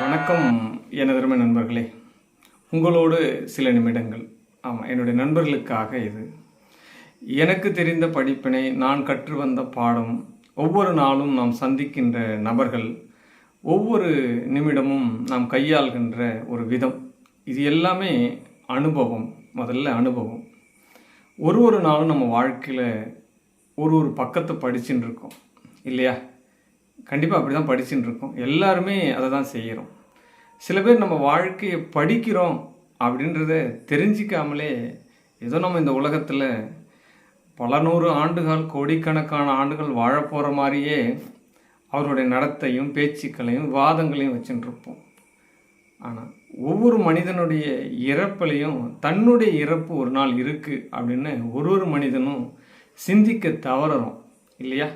வணக்கம் எனதருமை நண்பர்களே. உங்களோடு சில நிமிடங்கள். ஆமாம் என்னுடைய நண்பர்களுக்காக இது. எனக்கு தெரிந்த படிப்பினை நான் கற்று வந்த பாடம் ஒவ்வொரு நாளும் நாம் சந்திக்கின்ற நபர்கள் ஒவ்வொரு நிமிடமும் நாம் கையாள்கின்ற ஒரு விதம். இது எல்லாமே அனுபவம் முதல்ல அனுபவம். ஒரு ஒரு நாளும் நம்ம வாழ்க்கையில் ஒரு ஒரு பக்கத்தை படிச்சுட்டு இருக்கோம் இல்லையா? கண்டிப்பாக அப்படி தான் படிச்சுட்டு இருக்கோம். எல்லாருமே அதை தான் செய்கிறோம் சில பேர் நம்ம வாழ்க்கையை படிக்கிறோம் அப்படின்றத தெரிஞ்சிக்காமலே ஏதோ நம்ம இந்த உலகத்தில் பல நூறு ஆண்டுகள் கோடிக்கணக்கான ஆண்டுகள் வாழ போகிற மாதிரியே அவருடைய நடத்தையும் பேச்சுக்களையும் வாதங்களையும் வச்சுட்டுருப்போம் ஆனால் ஒவ்வொரு மனிதனுடைய இறப்புலையும் தன்னுடைய இறப்பு ஒரு நாள் இருக்குது அப்படின்னு ஒரு ஒரு மனிதனும் சிந்திக்க தவறுறோம். இல்லையா?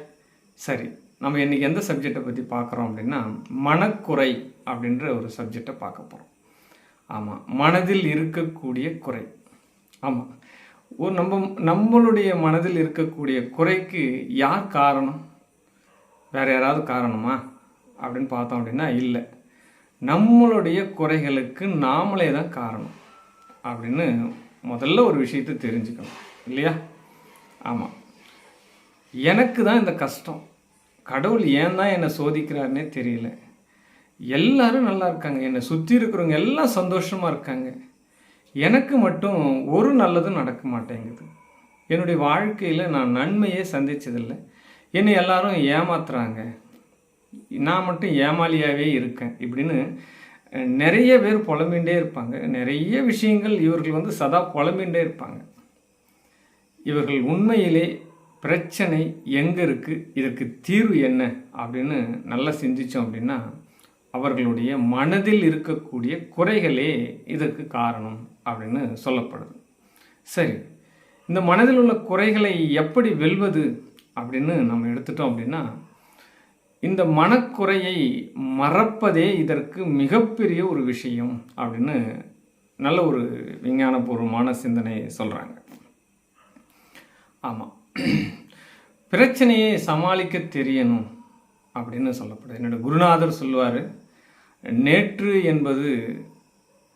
சரி. நம்ம இன்றைக்கி எந்த சப்ஜெக்டை பற்றி பார்க்குறோம் அப்படின்னா மனக்குறை அப்படின்ற ஒரு சப்ஜெக்டை பார்க்க போகிறோம் ஆமாம் மனதில் இருக்கக்கூடிய குறை. ஆமாம் ஒரு நம்ம நம்மளுடைய மனதில் இருக்கக்கூடிய குறைக்கு யார் காரணம்? வேறு யாராவது காரணமா? அப்படின்னு பார்த்தோம் அப்படின்னா இல்லை. நம்மளுடைய குறைகளுக்கு நாமளே தான் காரணம் அப்படின்னு முதல்ல ஒரு விஷயத்தை தெரிஞ்சுக்கணும். இல்லையா? ஆமாம் எனக்கு தான் இந்த கஷ்டம். கடவுள் ஏன் தான் என்னை சோதிக்கிறாருன்னே தெரியல. எல்லாரும் நல்லா இருக்காங்க. என்னை சுற்றி இருக்கிறவங்க எல்லாம் சந்தோஷமாக இருக்காங்க. எனக்கு மட்டும் ஒரு நல்லதும் நடக்க மாட்டேங்குது. என்னுடைய வாழ்க்கையில் நான் நன்மையே சந்தித்ததில்லை என்னை எல்லாரும் ஏமாத்துறாங்க. நான் மட்டும் ஏமாளியாகவே இருக்கேன் இப்படின்னு நிறைய பேர் புலம்பிகிட்டே இருப்பாங்க. நிறைய விஷயங்கள் இவர்கள் வந்து சதா புலம்பிகிட்டே இருப்பாங்க. இவர்கள் உண்மையிலே பிரச்சனை எங்கே இருக்குது இதற்கு தீர்வு என்ன? அப்படின்னு நல்லா சிந்திச்சோம் அப்படின்னா அவர்களுடைய மனதில் இருக்கக்கூடிய குறைகளே இதற்கு காரணம் அப்படின்னு சொல்லப்படுது. சரி இந்த மனதில் உள்ள குறைகளை எப்படி வெல்வது அப்படின்னு நம்ம எடுத்துட்டோம் அப்படின்னா இந்த மனக்குறையை மறப்பதே இதற்கு மிகப்பெரிய ஒரு விஷயம் அப்படின்னு நல்ல ஒரு விஞ்ஞானபூர்வமான சிந்தனை சொல்கிறாங்க ஆமாம் பிரச்சனையை சமாளிக்க தெரியணும் அப்படின்னு சொல்லப்படுது. என்னோட குருநாதர் சொல்லுவார் நேற்று என்பது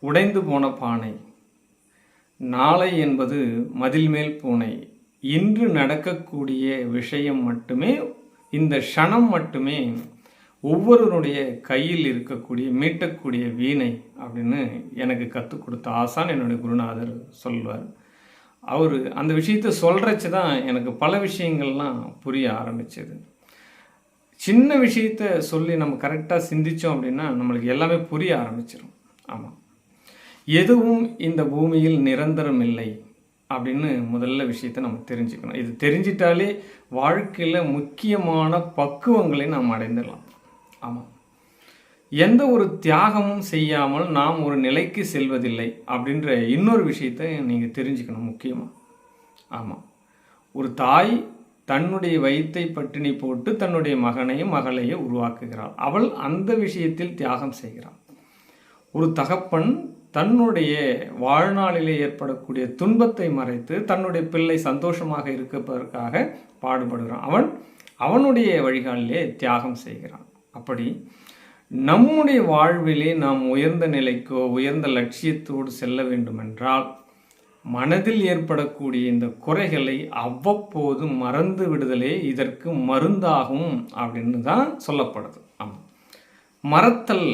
உடைந்து போன பானை நாளை என்பது மதில் மேல் பூனை. இன்று நடக்கக்கூடிய விஷயம் மட்டுமே இந்த க்ஷணம் மட்டுமே ஒவ்வொருவருடைய கையில் இருக்கக்கூடிய மீட்டக்கூடிய வீணை அப்படின்னு எனக்கு கற்றுக் கொடுத்த ஆசான் என்னுடைய குருநாதர் சொல்வார் அவர் அந்த விஷயத்த சொல்கிறச்சு தான் எனக்கு பல விஷயங்கள்லாம் புரிய ஆரம்பிச்சது. சின்ன விஷயத்த சொல்லி நம்ம கரெக்டாக சிந்திச்சோம் அப்படின்னா நம்மளுக்கு எல்லாமே புரிய ஆரம்பிச்சிடும் ஆமாம் எதுவும் இந்த பூமியில் நிரந்தரம் இல்லை அப்படின்னு முதல்ல விஷயத்தை நம்ம தெரிஞ்சுக்கணும். இது தெரிஞ்சிட்டாலே வாழ்க்கையில் முக்கியமான பக்குவங்களை நாம் அடைந்துடலாம். ஆமாம் எந்த ஒரு தியாகமும் செய்யாமல் நாம் ஒரு நிலைக்கு செல்வதில்லை அப்படின்ற இன்னொரு விஷயத்தை நீங்கள் தெரிஞ்சுக்கணும் முக்கியமாக ஆமாம் ஒரு தாய் தன்னுடைய வயிற்றை பட்டினி போட்டு தன்னுடைய மகனையும் மகளையும் உருவாக்குகிறாள். அவள் அந்த விஷயத்தில் தியாகம் செய்கிறாள். ஒரு தகப்பன் தன்னுடைய வாழ்நாளிலே ஏற்படக்கூடிய துன்பத்தை மறைத்து தன்னுடைய பிள்ளை சந்தோஷமாக இருப்பதற்காக பாடுபடுகிறான். அவன் அவனுடைய வழிகாலிலே தியாகம் செய்கிறான். அப்படி நம்முடைய வாழ்விலே நாம் உயர்ந்த நிலைக்கோ உயர்ந்த லட்சியத்தோடு செல்ல வேண்டுமென்றால் மனதில் ஏற்படக்கூடிய இந்த குறைகளை அவ்வப்போது மறந்து விடுதலே இதற்கு மருந்தாகும் அப்படின்னு தான் சொல்லப்படுது. ஆமாம் மறத்தல்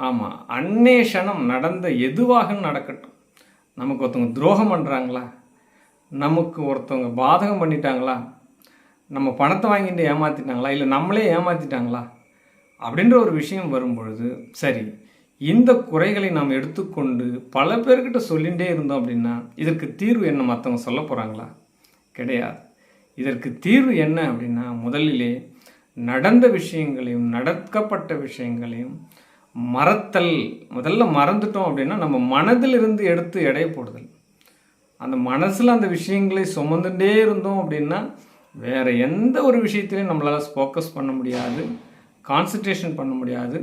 ஆமாம் அந்நேஷனம் நடந்த எதுவாக நடக்கட்டும். நமக்கு ஒருத்தவங்க துரோகம் பண்ணுறாங்களா நமக்கு ஒருத்தவங்க பாதகம் பண்ணிட்டாங்களா? நம்ம பணத்தை வாங்கிட்டு ஏமாற்றிட்டாங்களா இல்லை நம்மளே ஏமாற்றிட்டாங்களா அப்படின்ற ஒரு விஷயம் வரும்பொழுது சரி இந்த குறைகளை நாம் எடுத்துக்கொண்டு பல பேர்கிட்ட சொல்லிகிட்டே இருந்தோம் அப்படின்னா இதற்கு தீர்வு என்ன மற்றவங்க சொல்ல போகிறாங்களா கிடையாது. இதற்கு தீர்வு என்ன அப்படின்னா முதலிலே நடந்த விஷயங்களையும் நடக்கப்பட்ட விஷயங்களையும் மறத்தல். முதல்ல மறந்துட்டோம் அப்படின்னா நம்ம மனதிலிருந்து எடுத்து எடை போடுதல். அந்த மனசில் அந்த விஷயங்களை சுமந்துட்டே இருந்தோம் அப்படின்னா வேறு எந்த ஒரு விஷயத்திலையும் நம்மளால் ஃபோக்கஸ் பண்ண முடியாது. கான்சன்ட்ரேஷன் பண்ண முடியாது.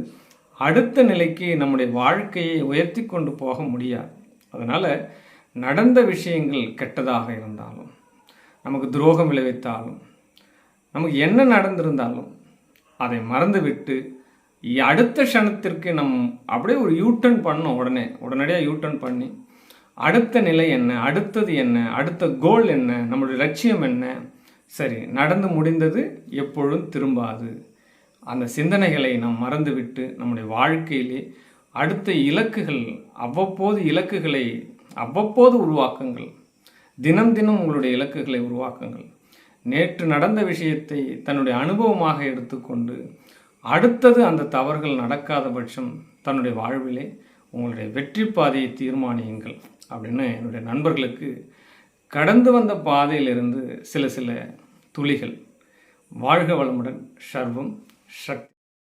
அடுத்த நிலைக்கு நம்முடைய வாழ்க்கையை உயர்த்தி கொண்டு போக முடியாது. அதனால் நடந்த விஷயங்கள் கெட்டதாக இருந்தாலும் நமக்கு துரோகம் விளைவித்தாலும் நமக்கு என்ன நடந்திருந்தாலும் அதை மறந்துவிட்டு அடுத்த க்ஷணத்திற்கு நம் அப்படியே ஒரு யூட்டர்ன் பண்ணோம் உடனே. உடனடியாக யூட்டர்ன் பண்ணி அடுத்த நிலை என்ன அடுத்தது என்ன அடுத்த கோல் என்ன நம்மளுடைய லட்சியம் என்ன? சரி நடந்து முடிந்தது எப்பொழுதும் திரும்பாது. அந்த சிந்தனைகளை நாம் மறந்துவிட்டு நம்முடைய வாழ்க்கையிலே அடுத்த இலக்குகள் அவ்வப்போது இலக்குகளை அவ்வப்போது உருவாக்குங்கள். தினம் தினம் உங்களுடைய இலக்குகளை உருவாக்குங்கள். நேற்று நடந்த விஷயத்தை தன்னுடைய அனுபவமாக எடுத்துக்கொண்டு அடுத்தது அந்த தவறுகள் நடக்காத பட்சம் தன்னுடைய வாழ்விலே உங்களுடைய வெற்றி பாதையை தீர்மானியுங்கள் அப்படின்னு என்னுடைய நண்பர்களுக்கு கடந்து வந்த பாதையிலிருந்து சில சில துளிகள். வாழ்க வளமுடன் சர்வம். ಶಕ್ತಿ